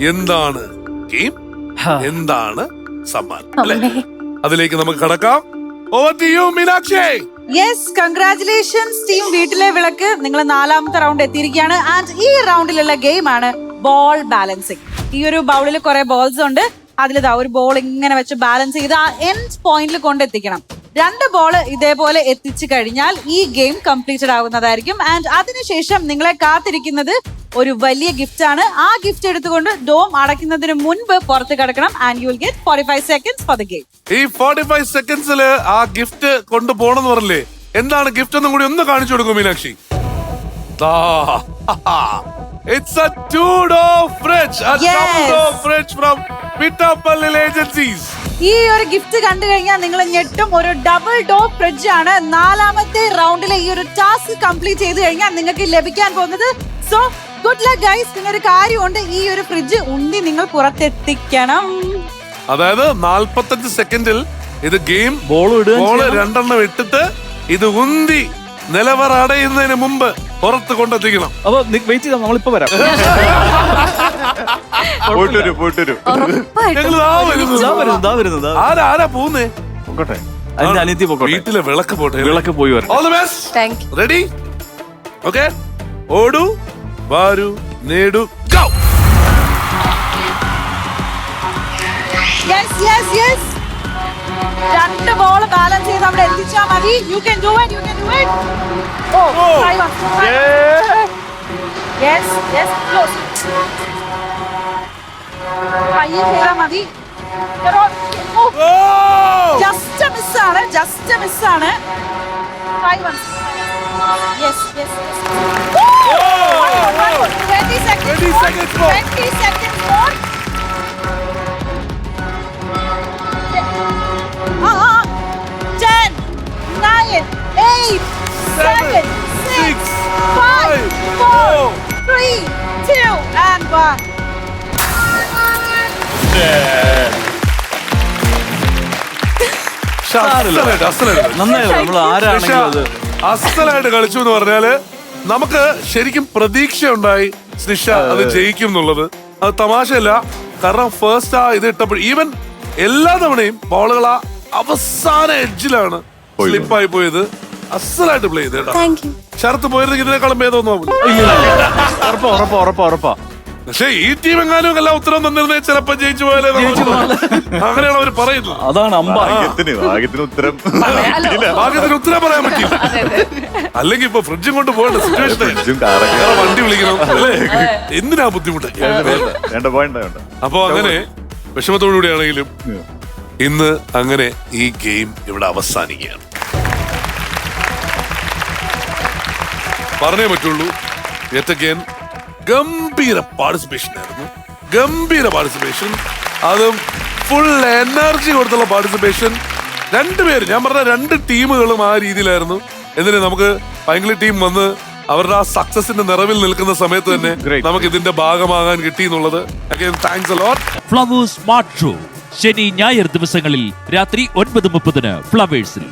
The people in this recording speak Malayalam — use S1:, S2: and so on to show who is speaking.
S1: എന്താണ് ഗെയിം എന്താണ് സമ്മാനം? അല്ലെ? അതിലേക്ക് നമുക്ക് കടക്കാം. Over to you Meenakshi.
S2: Yes congratulations team വീട്ടിലെ വിളക്ക്. നിങ്ങൾ നാലാമത്തെ റൗണ്ട് എത്തിയിരിക്കുകയാണ്. ആൻഡ് ഈ റൗണ്ടിലുള്ള ഗെയിം ആണ് ബോൾ ബാലൻസിങ് ഈ ഒരു ബൗളിൽ കുറെ ബോൾസ് ഉണ്ട്. അതിലിതാ ഒരു ബോൾ ഇങ്ങനെ വെച്ച് ബാലൻസ് ചെയ്ത് ആ എൻഡ് പോയിന്റിൽ കൊണ്ടെത്തിക്കണം. രണ്ട് ബോൾ ഇതേപോലെ എത്തിച്ചു കഴിഞ്ഞാൽ ഈ ഗെയിം കംപ്ലീറ്റഡ് ആവുന്നതായിരിക്കും. ആൻഡ് അതിനുശേഷം നിങ്ങളെ കാത്തിരിക്കുന്നത് ഒരു വലിയ ഗിഫ്റ്റ് ആണ്. ആ ഗിഫ്റ്റ് എടുത്തുകൊണ്ട് ഡോം അടയ്ക്കുന്നതിന് മുൻപ് പുറത്ത് കിടക്കണം. And you will get forty five seconds for the game
S1: ഈ ഫോർട്ടി ഫൈവ് സെക്കൻഡ്സിൽ ആ ഗിഫ്റ്റ് കൊണ്ടുപോകണമെന്ന് പറഞ്ഞില്ലേ? എന്താണ് ഗിഫ്റ്റ് എന്നും കൂടി ഒന്ന് കാണിച്ചു കൊടുക്കും Meenakshi? It's a two door fridge
S2: Yes.
S1: Fridge from Pittappally agencies
S2: ഈ ഒരു ഗിഫ്റ്റ് കണ്ടു കഴിഞ്ഞാൽ നിങ്ങൾ ഞെട്ടും. ഒരു ഡബിൾ ഡോർ ഫ്രിഡ്ജ് ആണ്. നാലാമത്തെ റൗണ്ടിലെ ഈ ഒരു ടാസ്ക് കംപ്ലീറ്റ് ചെയ്ത് കഴിഞ്ഞാൽ നിങ്ങൾക്ക് ലഭിക്കാൻ പോകുന്നത്. സോ ഗുഡ് ലക്ക് ഗൈസ് പിന്നെ ഒരു കാര്യമുണ്ട്. ഈ ഒരു ഫ്രിഡ്ജ് ഉണ്ടി നിങ്ങൾ പുറത്തെത്തിക്കണം.
S1: അതായത് നാൽപ്പത്തഞ്ച് സെക്കൻഡിൽ ഇത് ഗെയിം
S3: ബോൾ ഇടുക
S1: ബോൾ രണ്ടെണ്ണം ഇട്ടിട്ട് ഇത് ഉന്തി നിലവറ അടയുന്നതിന് മുമ്പ് പുറത്ത് കൊണ്ടെത്തിക്കണം.
S3: അപ്പൊ വെയിറ്റ് ചെയ്താൽ നമ്മളിപ്പോ വരാം.
S4: പോയിട്ട് പോയിട്ടൊരു. പോയിട്ട് വരൂ
S1: ഞങ്ങൾ ദാ വരുന്നു.
S3: ദാ വരുന്നു, ദാ വരുന്നു, ദാ.
S1: ആരാ ആരാ പോകുന്നേ
S4: പൊക്കോട്ടെ.
S3: അതിന്റെ അനിയത്തി പൊക്കോട്ടെ.
S1: വീട്ടിലെ വിളക്ക് പോട്ടെ.
S3: വിളക്ക് പോയി വരാം
S1: all the best ready okay ഓടു. വാരു നേടു ഗോ!
S2: യെസ് യെസ് യെസ് രണ്ട് ബോൾ ബാലൻസ് ചെയ്ത് അവിടെ എത്തിച്ചാൽ മതി. You can do it you can do it oh try yes yes close. പയ്യെ ചെയ്താൽ മതി. ജസ്റ്റ് മിസ് ആണ് ജസ്റ്റ് മിസ് ആണ്. Try yes yes yes, 20 seconds
S1: 20
S2: more.
S1: seconds more.
S2: 20 seconds more. Uh-huh. 10, 9, 8, 7, 6, 5, 4, 3, 2, and 1.
S1: അസലായിട്ട് അസലായിട്ട്
S3: നന്നായി നമ്മൾ ആരാണെങ്കിലും അത്
S1: അസലായിട്ട് കളിച്ചു എന്ന് പറഞ്ഞാൽ നമുക്ക് ശരിക്കും പ്രതീക്ഷ ഉണ്ടായി സ്നിഷ അത് ജയിക്കും എന്നുള്ളത്. അത് തമാശയല്ല. കാരണം ഫസ്റ്റ് ആ ഇത് ഇട്ടപ്പോൾ ഈവൻ എല്ലാ തവണയും ബോളുകൾ ആ അവസാന എഡ്ജിലാണ്
S4: പോയി.
S1: സ്ലിപ്പായി പോയത്. അസലായിട്ട് പ്ലേ ചെയ്ത് ശരത്ത് പോയിരുന്നെങ്കിൽ ഇതിനേക്കാളും ഭേദമൊന്നും ആവില്ല.
S3: ഉറപ്പാ ഉറപ്പാ ഉറപ്പാ ഉറപ്പാ.
S1: പക്ഷേ ഈ ടീം എങ്ങാനും എല്ലാം ഉത്തരം തന്നിരുന്നേ ചിലപ്പോ ജയിച്ചു പോയാലേ നമുക്ക് അങ്ങനെയാണ് അവർ പറയുന്നത്.
S3: അതാണ് അമ്പ.
S4: ഭാഗ്യത്തിന് ഭാഗ്യത്തിന് ഉത്തരം.
S1: ഭാഗ്യത്തിന് ഉത്തരം പറയാൻ പറ്റില്ല. അല്ലെങ്കിൽ ഇപ്പൊ ഫ്രിഡ്ജും കൊണ്ട് പോകേണ്ട സിറ്റുവേഷൻ വണ്ടി വിളിക്കണം അല്ലേ? എന്തിനാ ബുദ്ധിമുട്ട്? അപ്പൊ അങ്ങനെ വിഷമത്തോടുകൂടിയാണെങ്കിലും ഇന്ന് അങ്ങനെ ഈ ഗെയിം ഇവിടെ അവസാനിക്കുകയാണ്. പറഞ്ഞേ പറ്റുള്ളൂ. എത്തക്കേൻ ഗംഭീര പാർട്ടിസിപ്പേഷൻ ആയിരുന്നു ഗംഭീര പാർട്ടിസിപ്പേഷൻ. അതും ഫുൾ എനർജി കൊടുത്തുള്ള പാർട്ടിസിപ്പേഷൻ. രണ്ടുപേരും ഞാൻ പറഞ്ഞ രണ്ട് ടീമുകളും ആ രീതിയിലായിരുന്നു. എന്നിട്ട് നമുക്ക് പൈങ്കിളി ടീം വന്ന് അവരുടെ ആ സക്സസിന്റെ നിറവിൽ നിൽക്കുന്ന സമയത്ത് തന്നെ നമുക്ക് ഇതിന്റെ ഭാഗമാകാൻ കിട്ടി എന്നുള്ളത്. താങ്ക്സ്
S5: ഫ്ലവേഴ്സ് സ്മാർട്ട് ഷോ ശനി ഞായർ ദിവസങ്ങളിൽ രാത്രി ഒൻപത് മുപ്പതിന് ഫ്ലവേഴ്സിൽ